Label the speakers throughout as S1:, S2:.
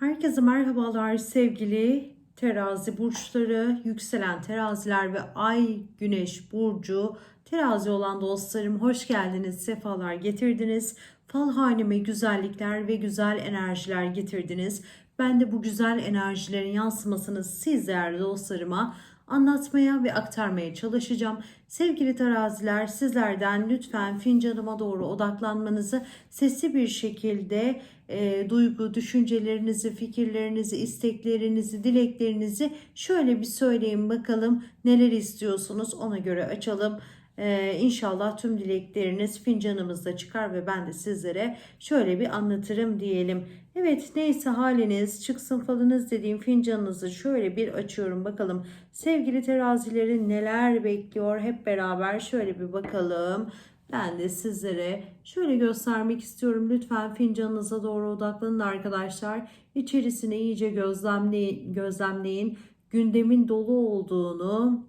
S1: Herkese merhabalar sevgili terazi burçları, yükselen teraziler ve ay güneş burcu terazi olan dostlarım hoş geldiniz, sefalar getirdiniz. Fal haneme güzellikler ve güzel enerjiler getirdiniz. Ben de bu güzel enerjilerin yansımasını siz değerli dostlarıma anlatmaya ve aktarmaya çalışacağım. Sevgili teraziler sizlerden lütfen fincanıma doğru odaklanmanızı sesli bir şekilde e, duygu, düşüncelerinizi, fikirlerinizi, isteklerinizi, dileklerinizi şöyle bir söyleyin bakalım neler istiyorsunuz ona göre açalım. Ee, inşallah tüm dilekleriniz fincanımızda çıkar ve ben de sizlere şöyle bir anlatırım diyelim. Evet neyse haliniz çıksın falınız dediğim fincanınızı şöyle bir açıyorum bakalım. Sevgili terazileri neler bekliyor hep beraber şöyle bir bakalım. Ben de sizlere şöyle göstermek istiyorum. Lütfen fincanınıza doğru odaklanın arkadaşlar. İçerisine iyice gözlemleyin. gözlemleyin. Gündemin dolu olduğunu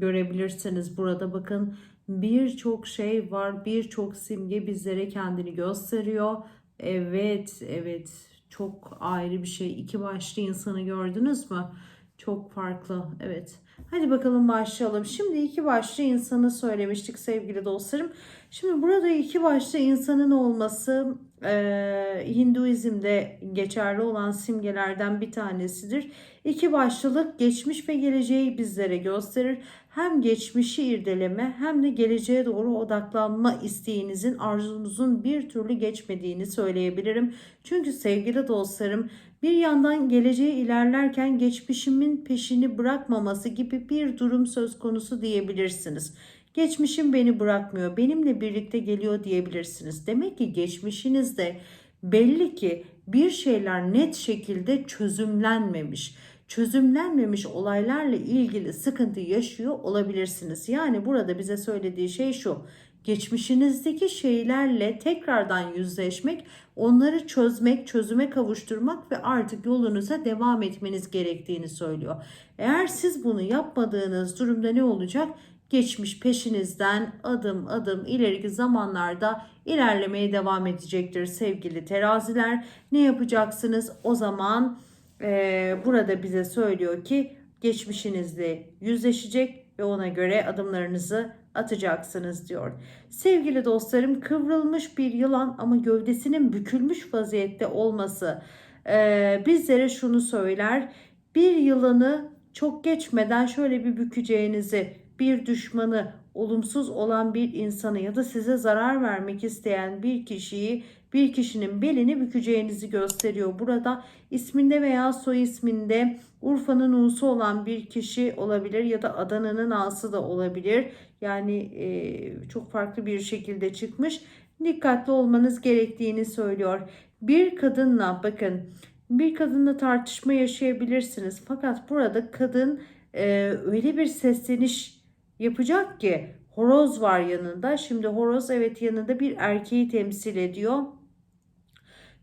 S1: görebilirsiniz. Burada bakın birçok şey var birçok simge bizlere kendini gösteriyor. Evet evet çok ayrı bir şey. İki başlı insanı gördünüz mü? Çok farklı evet hadi bakalım başlayalım şimdi iki başlı insanı söylemiştik sevgili dostlarım şimdi burada iki başlı insanın olması e, Hinduizm'de geçerli olan simgelerden bir tanesidir. İki başlılık geçmiş ve geleceği bizlere gösterir. Hem geçmişi irdeleme hem de geleceğe doğru odaklanma isteğinizin, arzunuzun bir türlü geçmediğini söyleyebilirim. Çünkü sevgili dostlarım bir yandan geleceğe ilerlerken geçmişimin peşini bırakmaması gibi bir durum söz konusu diyebilirsiniz. Geçmişim beni bırakmıyor, benimle birlikte geliyor diyebilirsiniz. Demek ki geçmişinizde belli ki bir şeyler net şekilde çözümlenmemiş. Çözümlenmemiş olaylarla ilgili sıkıntı yaşıyor olabilirsiniz. Yani burada bize söylediği şey şu. Geçmişinizdeki şeylerle tekrardan yüzleşmek, onları çözmek, çözüme kavuşturmak ve artık yolunuza devam etmeniz gerektiğini söylüyor. Eğer siz bunu yapmadığınız durumda ne olacak? geçmiş peşinizden adım adım ileriki zamanlarda ilerlemeye devam edecektir sevgili teraziler. Ne yapacaksınız? O zaman e, burada bize söylüyor ki geçmişinizle yüzleşecek ve ona göre adımlarınızı atacaksınız diyor. Sevgili dostlarım kıvrılmış bir yılan ama gövdesinin bükülmüş vaziyette olması e, bizlere şunu söyler. Bir yılanı çok geçmeden şöyle bir bükeceğinizi bir düşmanı, olumsuz olan bir insanı ya da size zarar vermek isteyen bir kişiyi, bir kişinin belini bükeceğinizi gösteriyor. Burada isminde veya soy isminde Urfa'nın U'su olan bir kişi olabilir ya da Adana'nın A'sı da olabilir. Yani e, çok farklı bir şekilde çıkmış. Dikkatli olmanız gerektiğini söylüyor. Bir kadınla bakın bir kadınla tartışma yaşayabilirsiniz. Fakat burada kadın e, öyle bir sesleniş yapacak ki horoz var yanında. Şimdi horoz evet yanında bir erkeği temsil ediyor.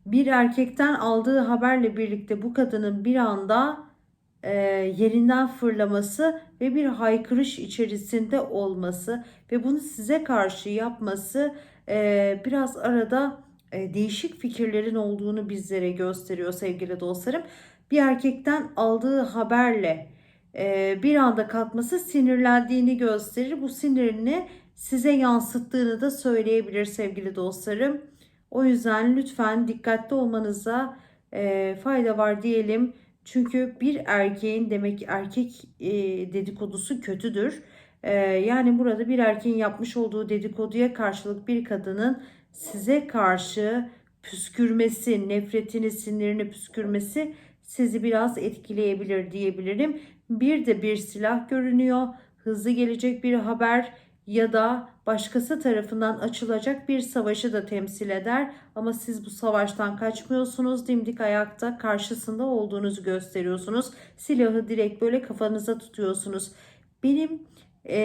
S1: Bir erkekten aldığı haberle birlikte bu kadının bir anda e, yerinden fırlaması ve bir haykırış içerisinde olması ve bunu size karşı yapması e, biraz arada e, değişik fikirlerin olduğunu bizlere gösteriyor sevgili dostlarım. Bir erkekten aldığı haberle e, bir anda kalkması sinirlendiğini gösterir. Bu sinirini size yansıttığını da söyleyebilir sevgili dostlarım. O yüzden lütfen dikkatli olmanıza e, fayda var diyelim. Çünkü bir erkeğin demek erkek e, dedikodusu kötüdür. Yani burada bir erkeğin yapmış olduğu dedikoduya karşılık bir kadının size karşı püskürmesi, nefretini, sinirini püskürmesi sizi biraz etkileyebilir diyebilirim. Bir de bir silah görünüyor. Hızlı gelecek bir haber ya da başkası tarafından açılacak bir savaşı da temsil eder. Ama siz bu savaştan kaçmıyorsunuz. Dimdik ayakta karşısında olduğunuzu gösteriyorsunuz. Silahı direkt böyle kafanıza tutuyorsunuz. Benim e,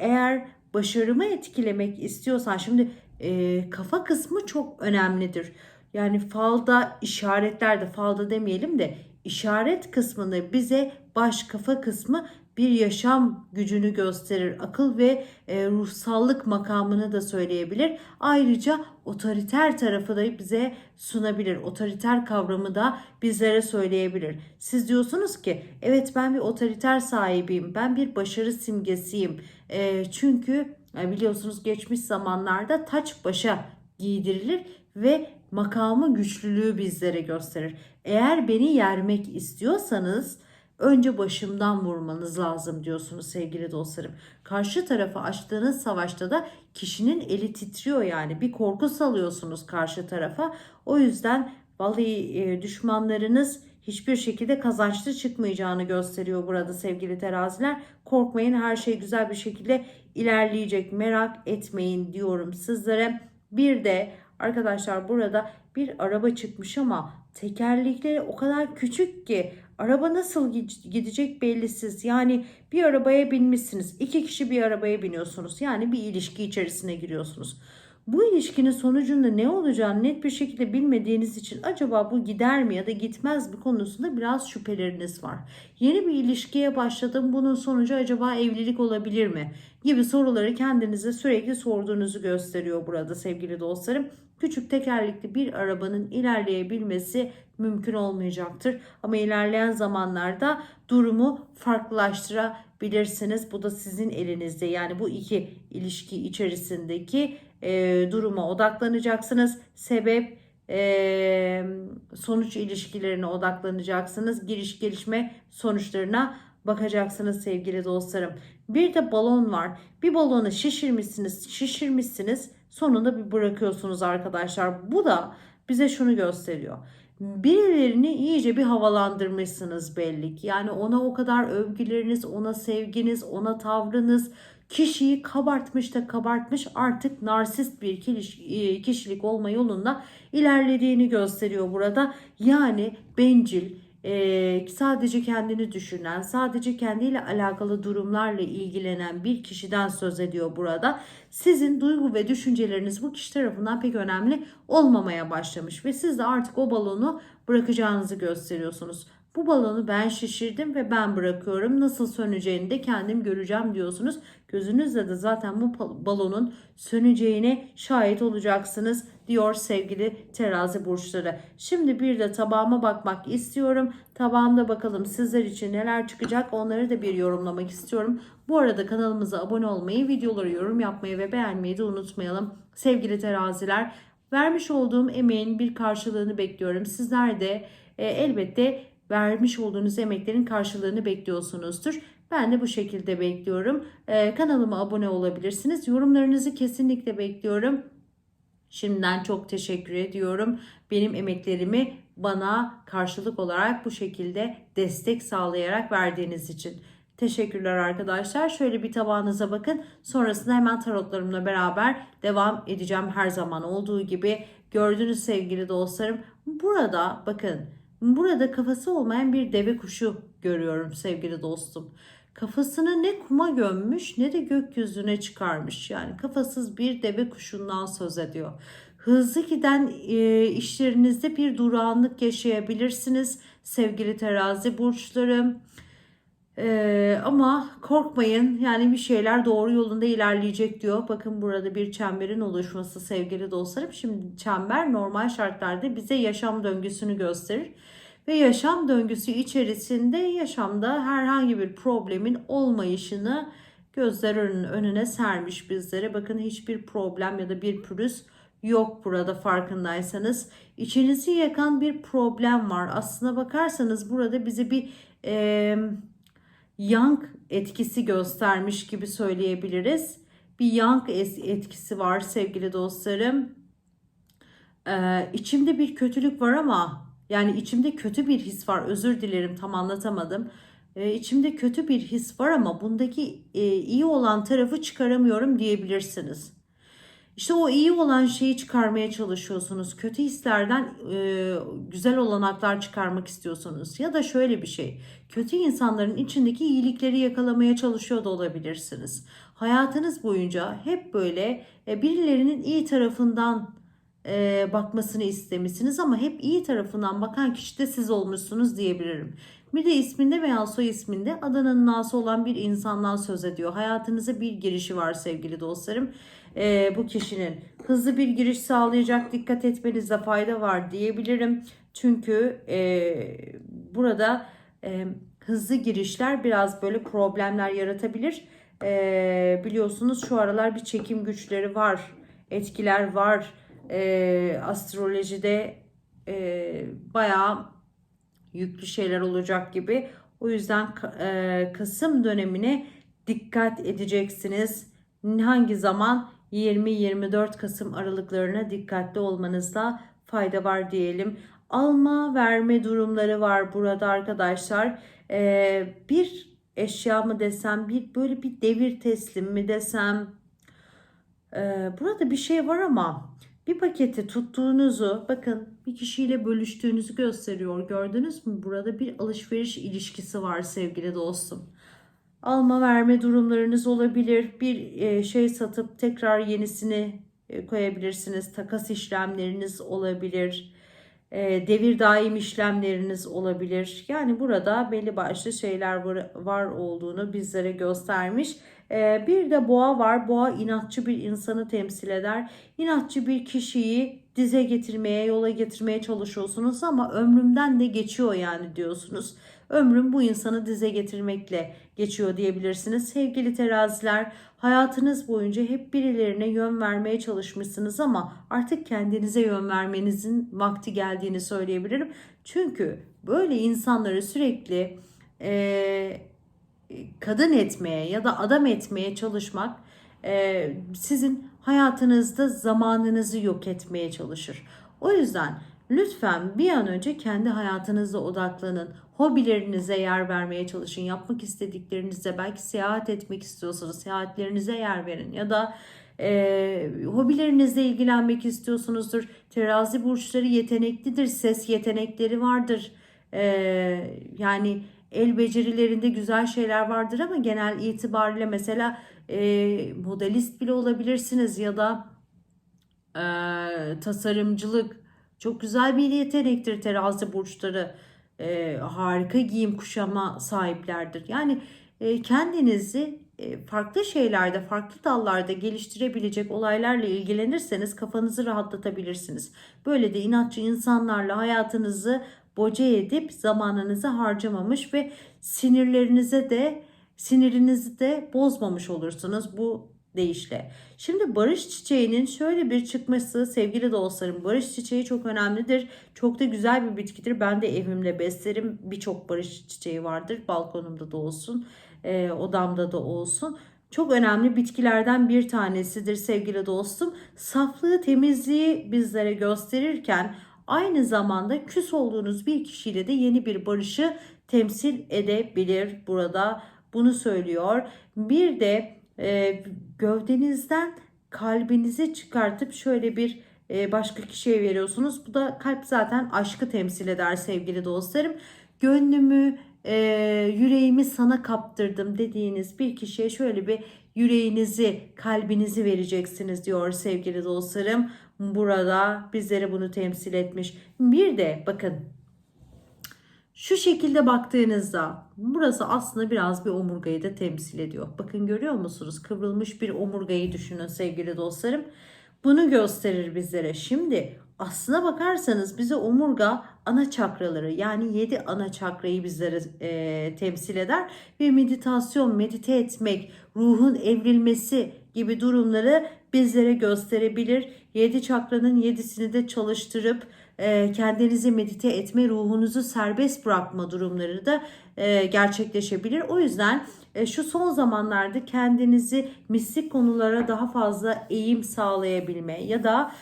S1: eğer başarımı etkilemek istiyorsan şimdi e, kafa kısmı çok önemlidir. Yani falda işaretlerde falda demeyelim de işaret kısmında bize baş kafa kısmı bir yaşam gücünü gösterir. Akıl ve e, ruhsallık makamını da söyleyebilir. Ayrıca otoriter tarafı da bize sunabilir. Otoriter kavramı da bizlere söyleyebilir. Siz diyorsunuz ki evet ben bir otoriter sahibiyim. Ben bir başarı simgesiyim. E, çünkü e, biliyorsunuz geçmiş zamanlarda taç başa giydirilir ve makamı güçlülüğü bizlere gösterir. Eğer beni yermek istiyorsanız önce başımdan vurmanız lazım diyorsunuz sevgili dostlarım. Karşı tarafa açtığınız savaşta da kişinin eli titriyor yani bir korku salıyorsunuz karşı tarafa. O yüzden vallahi e, düşmanlarınız hiçbir şekilde kazançlı çıkmayacağını gösteriyor burada sevgili teraziler. Korkmayın her şey güzel bir şekilde ilerleyecek merak etmeyin diyorum sizlere. Bir de arkadaşlar burada bir araba çıkmış ama tekerlekleri o kadar küçük ki araba nasıl gidecek bellisiz. Yani bir arabaya binmişsiniz. iki kişi bir arabaya biniyorsunuz. Yani bir ilişki içerisine giriyorsunuz. Bu ilişkinin sonucunda ne olacağını net bir şekilde bilmediğiniz için acaba bu gider mi ya da gitmez mi konusunda biraz şüpheleriniz var. Yeni bir ilişkiye başladım bunun sonucu acaba evlilik olabilir mi? Gibi soruları kendinize sürekli sorduğunuzu gösteriyor burada sevgili dostlarım. Küçük tekerlekli bir arabanın ilerleyebilmesi mümkün olmayacaktır. Ama ilerleyen zamanlarda durumu farklılaştırabilirsiniz. Bu da sizin elinizde. Yani bu iki ilişki içerisindeki e, duruma odaklanacaksınız. Sebep e, sonuç ilişkilerine odaklanacaksınız. Giriş gelişme sonuçlarına bakacaksınız sevgili dostlarım. Bir de balon var. Bir balonu şişirmişsiniz, şişirmişsiniz. Sonunda bir bırakıyorsunuz arkadaşlar. Bu da bize şunu gösteriyor. Birilerini iyice bir havalandırmışsınız belli ki. Yani ona o kadar övgüleriniz, ona sevginiz, ona tavrınız, kişiyi kabartmış da kabartmış artık narsist bir e, kişilik olma yolunda ilerlediğini gösteriyor burada. Yani bencil, e, sadece kendini düşünen, sadece kendiyle alakalı durumlarla ilgilenen bir kişiden söz ediyor burada. Sizin duygu ve düşünceleriniz bu kişi tarafından pek önemli olmamaya başlamış ve siz de artık o balonu bırakacağınızı gösteriyorsunuz. Bu balonu ben şişirdim ve ben bırakıyorum. Nasıl söneceğini de kendim göreceğim diyorsunuz. Gözünüzle de zaten bu balonun söneceğine şahit olacaksınız diyor sevgili terazi burçları. Şimdi bir de tabağıma bakmak istiyorum. Tabağımda bakalım sizler için neler çıkacak onları da bir yorumlamak istiyorum. Bu arada kanalımıza abone olmayı, videoları yorum yapmayı ve beğenmeyi de unutmayalım. Sevgili teraziler vermiş olduğum emeğin bir karşılığını bekliyorum. Sizler de e, elbette vermiş olduğunuz emeklerin karşılığını bekliyorsunuzdur. Ben de bu şekilde bekliyorum. Ee, kanalıma abone olabilirsiniz. Yorumlarınızı kesinlikle bekliyorum. Şimdiden çok teşekkür ediyorum. Benim emeklerimi bana karşılık olarak bu şekilde destek sağlayarak verdiğiniz için. Teşekkürler arkadaşlar. Şöyle bir tabağınıza bakın. Sonrasında hemen tarotlarımla beraber devam edeceğim her zaman olduğu gibi. Gördünüz sevgili dostlarım. Burada bakın Burada kafası olmayan bir deve kuşu görüyorum sevgili dostum. Kafasını ne kuma gömmüş ne de gökyüzüne çıkarmış. Yani kafasız bir deve kuşundan söz ediyor. Hızlı giden e, işlerinizde bir durağanlık yaşayabilirsiniz sevgili terazi burçları. Ee, ama korkmayın yani bir şeyler doğru yolunda ilerleyecek diyor. Bakın burada bir çemberin oluşması sevgili dostlarım. Şimdi çember normal şartlarda bize yaşam döngüsünü gösterir. Ve yaşam döngüsü içerisinde yaşamda herhangi bir problemin olmayışını gözler önüne sermiş bizlere. Bakın hiçbir problem ya da bir pürüz yok burada farkındaysanız. İçinizi yakan bir problem var. Aslına bakarsanız burada bize bir... E, yang etkisi göstermiş gibi söyleyebiliriz. Bir yang etkisi var sevgili dostlarım. Ee, içimde bir kötülük var ama yani içimde kötü bir his var. Özür dilerim tam anlatamadım. Ee, içimde kötü bir his var ama bundaki e, iyi olan tarafı çıkaramıyorum diyebilirsiniz. İşte o iyi olan şeyi çıkarmaya çalışıyorsunuz. Kötü hislerden e, güzel olanaklar çıkarmak istiyorsunuz. Ya da şöyle bir şey. Kötü insanların içindeki iyilikleri yakalamaya çalışıyor da olabilirsiniz. Hayatınız boyunca hep böyle e, birilerinin iyi tarafından e, bakmasını istemişsiniz ama hep iyi tarafından bakan kişi de siz olmuşsunuz diyebilirim. Bir de isminde veya soy isminde Adana'nın A'sı olan bir insandan söz ediyor. Hayatınıza bir girişi var sevgili dostlarım. E, bu kişinin hızlı bir giriş sağlayacak dikkat etmenizde fayda var diyebilirim. Çünkü e, burada e, hızlı girişler biraz böyle problemler yaratabilir. E, biliyorsunuz şu aralar bir çekim güçleri var, etkiler var. E, astrolojide e, bayağı yüklü şeyler olacak gibi. O yüzden e, Kasım dönemine dikkat edeceksiniz. Hangi zaman? 20-24 Kasım aralıklarına dikkatli olmanızda fayda var diyelim. Alma verme durumları var burada arkadaşlar. Ee, bir eşya mı desem bir böyle bir devir teslim mi desem ee, burada bir şey var ama bir paketi tuttuğunuzu bakın bir kişiyle bölüştüğünüzü gösteriyor. Gördünüz mü? Burada bir alışveriş ilişkisi var sevgili dostum. Alma verme durumlarınız olabilir. Bir e, şey satıp tekrar yenisini e, koyabilirsiniz. Takas işlemleriniz olabilir. E, devir daim işlemleriniz olabilir. Yani burada belli başlı şeyler var, olduğunu bizlere göstermiş. Bir de boğa var. Boğa inatçı bir insanı temsil eder. İnatçı bir kişiyi dize getirmeye, yola getirmeye çalışıyorsunuz ama ömrümden de geçiyor yani diyorsunuz. Ömrüm bu insanı dize getirmekle geçiyor diyebilirsiniz. Sevgili teraziler, hayatınız boyunca hep birilerine yön vermeye çalışmışsınız ama artık kendinize yön vermenizin vakti geldiğini söyleyebilirim. Çünkü böyle insanları sürekli e, kadın etmeye ya da adam etmeye çalışmak e, sizin hayatınızda zamanınızı yok etmeye çalışır. O yüzden lütfen bir an önce kendi hayatınıza odaklanın. Hobilerinize yer vermeye çalışın. Yapmak istediklerinize belki seyahat etmek istiyorsanız seyahatlerinize yer verin. Ya da e, hobilerinizle ilgilenmek istiyorsunuzdur. Terazi burçları yeteneklidir. Ses yetenekleri vardır. E, yani el becerilerinde güzel şeyler vardır ama genel itibariyle mesela e, modelist bile olabilirsiniz ya da e, tasarımcılık çok güzel bir yetenektir terazi burçları e, harika giyim kuşama sahiplerdir. Yani e, kendinizi e, farklı şeylerde farklı dallarda geliştirebilecek olaylarla ilgilenirseniz kafanızı rahatlatabilirsiniz. Böyle de inatçı insanlarla hayatınızı boca edip zamanınızı harcamamış ve sinirlerinize de sinirinizi de bozmamış olursunuz. Bu deyişle. Şimdi barış çiçeğinin şöyle bir çıkması sevgili dostlarım barış çiçeği çok önemlidir. Çok da güzel bir bitkidir. Ben de evimde beslerim. Birçok barış çiçeği vardır. Balkonumda da olsun, e, odamda da olsun. Çok önemli bitkilerden bir tanesidir sevgili dostum. Saflığı, temizliği bizlere gösterirken aynı zamanda küs olduğunuz bir kişiyle de yeni bir barışı temsil edebilir burada. Bunu söylüyor. Bir de e, gövdenizden kalbinizi çıkartıp şöyle bir e, başka kişiye veriyorsunuz. Bu da kalp zaten aşkı temsil eder sevgili dostlarım. Gönlümü, e, yüreğimi sana kaptırdım dediğiniz bir kişiye şöyle bir yüreğinizi, kalbinizi vereceksiniz diyor sevgili dostlarım. Burada bizlere bunu temsil etmiş. Bir de bakın şu şekilde baktığınızda burası aslında biraz bir omurgayı da temsil ediyor. Bakın görüyor musunuz? Kıvrılmış bir omurgayı düşünün sevgili dostlarım. Bunu gösterir bizlere. Şimdi aslına bakarsanız bize omurga ana çakraları yani 7 ana çakrayı bizlere e, temsil eder ve meditasyon, medite etmek, ruhun evrilmesi gibi durumları bizlere gösterebilir. 7 çakranın 7'sini de çalıştırıp kendinizi medite etme, ruhunuzu serbest bırakma durumları da e, gerçekleşebilir. O yüzden e, şu son zamanlarda kendinizi mistik konulara daha fazla eğim sağlayabilme ya da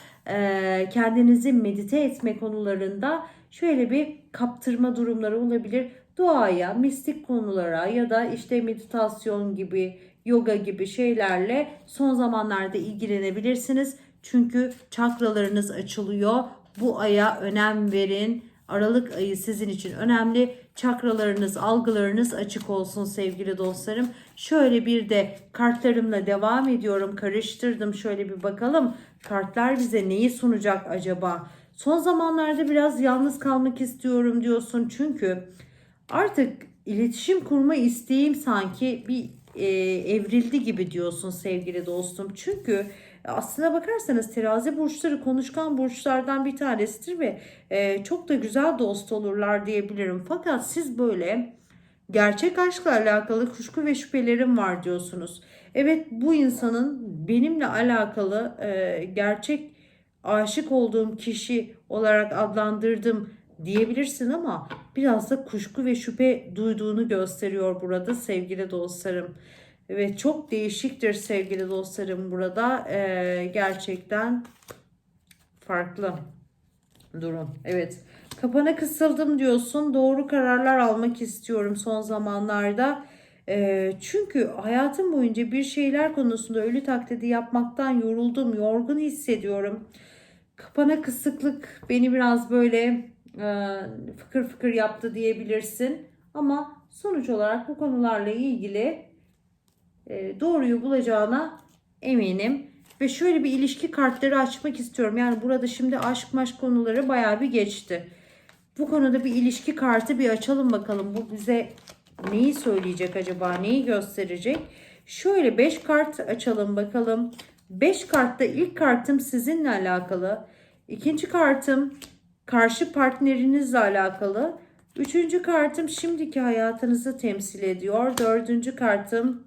S1: kendinizi medite etme konularında şöyle bir kaptırma durumları olabilir. Duaya, mistik konulara ya da işte meditasyon gibi, yoga gibi şeylerle son zamanlarda ilgilenebilirsiniz. Çünkü çakralarınız açılıyor. Bu aya önem verin. Aralık ayı sizin için önemli. Çakralarınız, algılarınız açık olsun sevgili dostlarım. Şöyle bir de kartlarımla devam ediyorum. Karıştırdım. Şöyle bir bakalım. Kartlar bize neyi sunacak acaba? Son zamanlarda biraz yalnız kalmak istiyorum diyorsun. Çünkü artık iletişim kurma isteğim sanki bir e, evrildi gibi diyorsun sevgili dostum. Çünkü aslına bakarsanız terazi burçları konuşkan burçlardan bir tanesidir ve e, çok da güzel dost olurlar diyebilirim. Fakat siz böyle gerçek aşkla alakalı kuşku ve şüphelerim var diyorsunuz. Evet bu insanın benimle alakalı e, gerçek aşık olduğum kişi olarak adlandırdım diyebilirsin ama biraz da kuşku ve şüphe duyduğunu gösteriyor burada sevgili dostlarım. Evet çok değişiktir sevgili dostlarım burada. Ee, gerçekten farklı durum. Evet. Kapana kısıldım diyorsun. Doğru kararlar almak istiyorum son zamanlarda. Ee, çünkü hayatım boyunca bir şeyler konusunda ölü taklidi yapmaktan yoruldum, yorgun hissediyorum. Kapana kısıklık beni biraz böyle e, fıkır fıkır yaptı diyebilirsin. Ama sonuç olarak bu konularla ilgili e, doğruyu bulacağına eminim. Ve şöyle bir ilişki kartları açmak istiyorum. Yani burada şimdi aşk maş konuları bayağı bir geçti. Bu konuda bir ilişki kartı bir açalım bakalım. Bu bize neyi söyleyecek acaba? Neyi gösterecek? Şöyle 5 kart açalım bakalım. 5 kartta ilk kartım sizinle alakalı. İkinci kartım karşı partnerinizle alakalı. Üçüncü kartım şimdiki hayatınızı temsil ediyor. Dördüncü kartım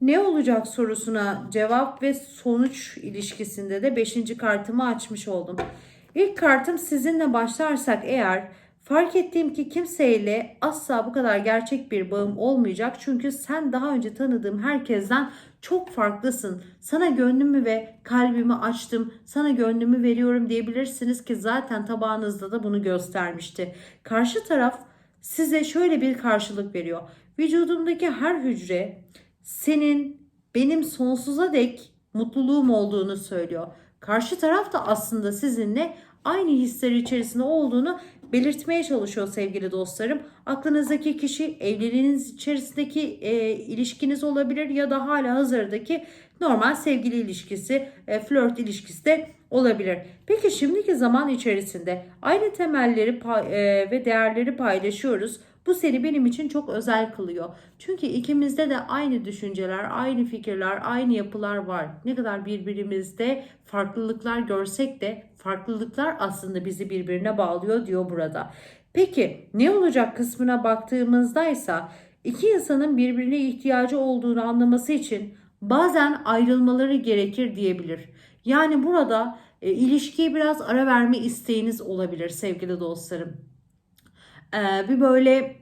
S1: ne olacak sorusuna cevap ve sonuç ilişkisinde de beşinci kartımı açmış oldum. İlk kartım sizinle başlarsak eğer fark ettiğim ki kimseyle asla bu kadar gerçek bir bağım olmayacak. Çünkü sen daha önce tanıdığım herkesten çok farklısın. Sana gönlümü ve kalbimi açtım. Sana gönlümü veriyorum diyebilirsiniz ki zaten tabağınızda da bunu göstermişti. Karşı taraf size şöyle bir karşılık veriyor. Vücudumdaki her hücre senin benim sonsuza dek mutluluğum olduğunu söylüyor. Karşı taraf da aslında sizinle aynı hisleri içerisinde olduğunu belirtmeye çalışıyor sevgili dostlarım. Aklınızdaki kişi evliliğiniz içerisindeki e, ilişkiniz olabilir ya da hala hazırdaki normal sevgili ilişkisi, e, flört ilişkisi de olabilir. Peki şimdiki zaman içerisinde aynı temelleri e, ve değerleri paylaşıyoruz. Bu seni benim için çok özel kılıyor. Çünkü ikimizde de aynı düşünceler, aynı fikirler, aynı yapılar var. Ne kadar birbirimizde farklılıklar görsek de farklılıklar aslında bizi birbirine bağlıyor diyor burada. Peki ne olacak kısmına baktığımızda ise iki insanın birbirine ihtiyacı olduğunu anlaması için bazen ayrılmaları gerekir diyebilir. Yani burada e, ilişkiye biraz ara verme isteğiniz olabilir sevgili dostlarım. Ee, bir böyle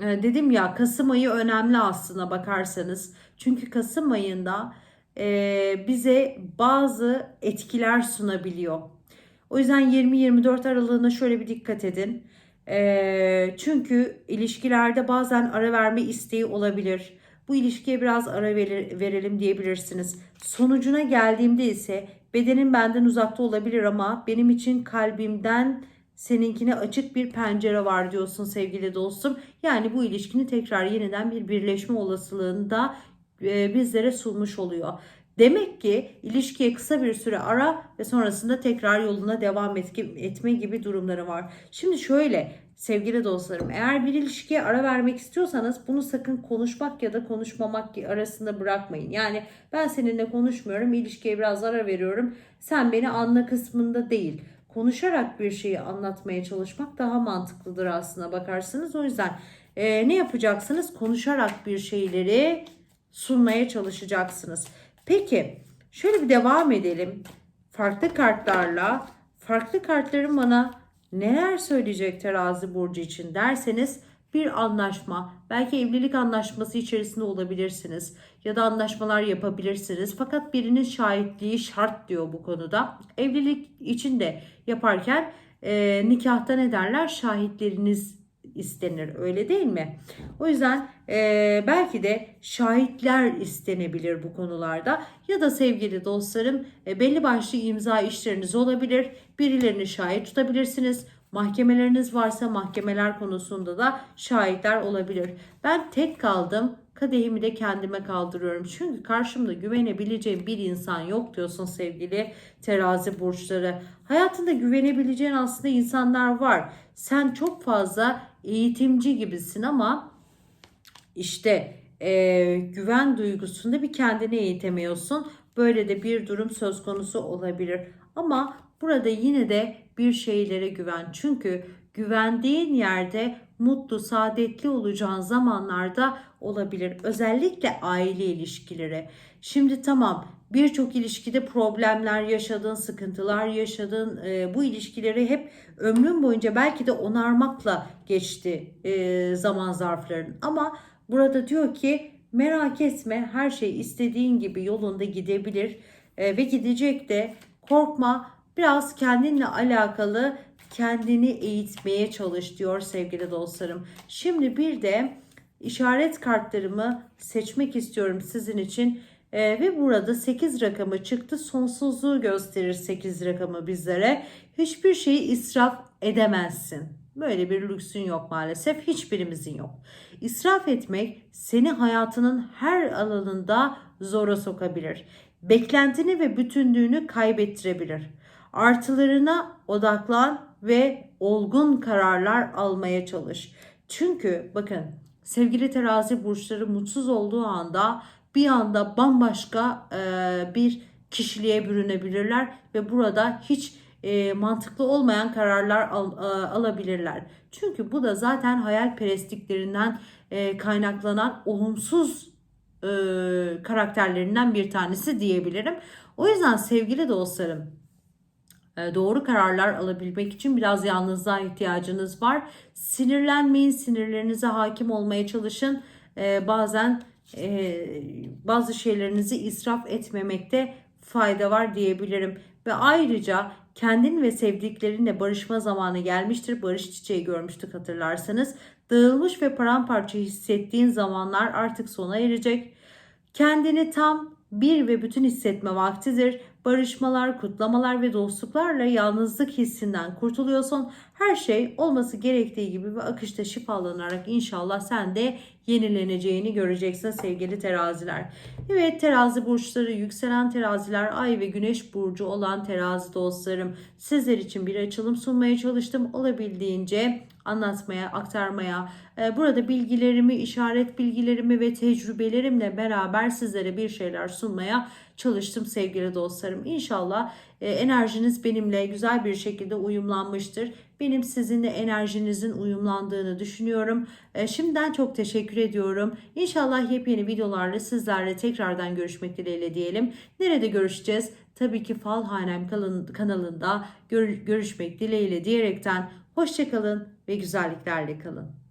S1: e, dedim ya Kasım ayı önemli aslına bakarsanız. Çünkü Kasım ayında e, bize bazı etkiler sunabiliyor. O yüzden 20-24 aralığına şöyle bir dikkat edin. E, çünkü ilişkilerde bazen ara verme isteği olabilir. Bu ilişkiye biraz ara verelim diyebilirsiniz. Sonucuna geldiğimde ise bedenim benden uzakta olabilir ama benim için kalbimden seninkine açık bir pencere var diyorsun sevgili dostum. Yani bu ilişkini tekrar yeniden bir birleşme olasılığını da e, bizlere sunmuş oluyor. Demek ki ilişkiye kısa bir süre ara ve sonrasında tekrar yoluna devam etme gibi durumları var. Şimdi şöyle sevgili dostlarım eğer bir ilişkiye ara vermek istiyorsanız bunu sakın konuşmak ya da konuşmamak arasında bırakmayın. Yani ben seninle konuşmuyorum ilişkiye biraz ara veriyorum sen beni anla kısmında değil konuşarak bir şeyi anlatmaya çalışmak daha mantıklıdır aslına bakarsanız. O yüzden e, ne yapacaksınız? Konuşarak bir şeyleri sunmaya çalışacaksınız. Peki şöyle bir devam edelim. Farklı kartlarla farklı kartların bana neler söyleyecek terazi burcu için derseniz bir anlaşma, belki evlilik anlaşması içerisinde olabilirsiniz ya da anlaşmalar yapabilirsiniz. Fakat birinin şahitliği şart diyor bu konuda. Evlilik için de yaparken e, nikahta ne derler? Şahitleriniz istenir öyle değil mi? O yüzden e, belki de şahitler istenebilir bu konularda ya da sevgili dostlarım e, belli başlı imza işleriniz olabilir. Birilerini şahit tutabilirsiniz. Mahkemeleriniz varsa mahkemeler konusunda da şahitler olabilir. Ben tek kaldım. kadehimi de kendime kaldırıyorum. Çünkü karşımda güvenebileceğim bir insan yok diyorsun sevgili terazi burçları. Hayatında güvenebileceğin aslında insanlar var. Sen çok fazla eğitimci gibisin ama işte e, güven duygusunda bir kendini eğitemiyorsun. Böyle de bir durum söz konusu olabilir. Ama burada yine de bir şeylere güven. Çünkü güvendiğin yerde mutlu, saadetli olacağın zamanlarda olabilir. Özellikle aile ilişkileri. Şimdi tamam birçok ilişkide problemler yaşadın, sıkıntılar yaşadın. E, bu ilişkileri hep ömrün boyunca belki de onarmakla geçti e, zaman zarfların. Ama burada diyor ki merak etme her şey istediğin gibi yolunda gidebilir e, ve gidecek de korkma biraz kendinle alakalı kendini eğitmeye çalış diyor sevgili dostlarım. Şimdi bir de işaret kartlarımı seçmek istiyorum sizin için. Ee, ve burada 8 rakamı çıktı. Sonsuzluğu gösterir 8 rakamı bizlere. Hiçbir şeyi israf edemezsin. Böyle bir lüksün yok maalesef. Hiçbirimizin yok. İsraf etmek seni hayatının her alanında zora sokabilir. Beklentini ve bütünlüğünü kaybettirebilir. Artılarına odaklan ve olgun kararlar almaya çalış. Çünkü bakın sevgili terazi burçları mutsuz olduğu anda bir anda bambaşka e, bir kişiliğe bürünebilirler ve burada hiç e, mantıklı olmayan kararlar al, e, alabilirler. Çünkü bu da zaten hayalperestliklerinden e, kaynaklanan olumsuz e, karakterlerinden bir tanesi diyebilirim. O yüzden sevgili dostlarım e, doğru kararlar alabilmek için biraz yalnızlığa ihtiyacınız var. Sinirlenmeyin, sinirlerinize hakim olmaya çalışın. E, bazen e, bazı şeylerinizi israf etmemekte fayda var diyebilirim. Ve ayrıca kendin ve sevdiklerinle barışma zamanı gelmiştir. Barış çiçeği görmüştük hatırlarsanız. Dağılmış ve paramparça hissettiğin zamanlar artık sona erecek. Kendini tam bir ve bütün hissetme vaktidir. Barışmalar, kutlamalar ve dostluklarla yalnızlık hissinden kurtuluyorsun. Her şey olması gerektiği gibi ve akışta şifalanarak inşallah sen de yenileneceğini göreceksin sevgili teraziler. Evet terazi burçları, yükselen teraziler, ay ve güneş burcu olan terazi dostlarım. Sizler için bir açılım sunmaya çalıştım. Olabildiğince anlatmaya, aktarmaya, e, burada bilgilerimi, işaret bilgilerimi ve tecrübelerimle beraber sizlere bir şeyler sunmaya çalıştım sevgili dostlarım. İnşallah e, enerjiniz benimle güzel bir şekilde uyumlanmıştır. Benim sizinle enerjinizin uyumlandığını düşünüyorum. E, şimdiden çok teşekkür ediyorum. İnşallah yepyeni videolarla sizlerle tekrardan görüşmek dileğiyle diyelim. Nerede görüşeceğiz? Tabii ki Fal Hanem kanalında görüşmek dileğiyle diyerekten hoşçakalın ve güzelliklerle kalın.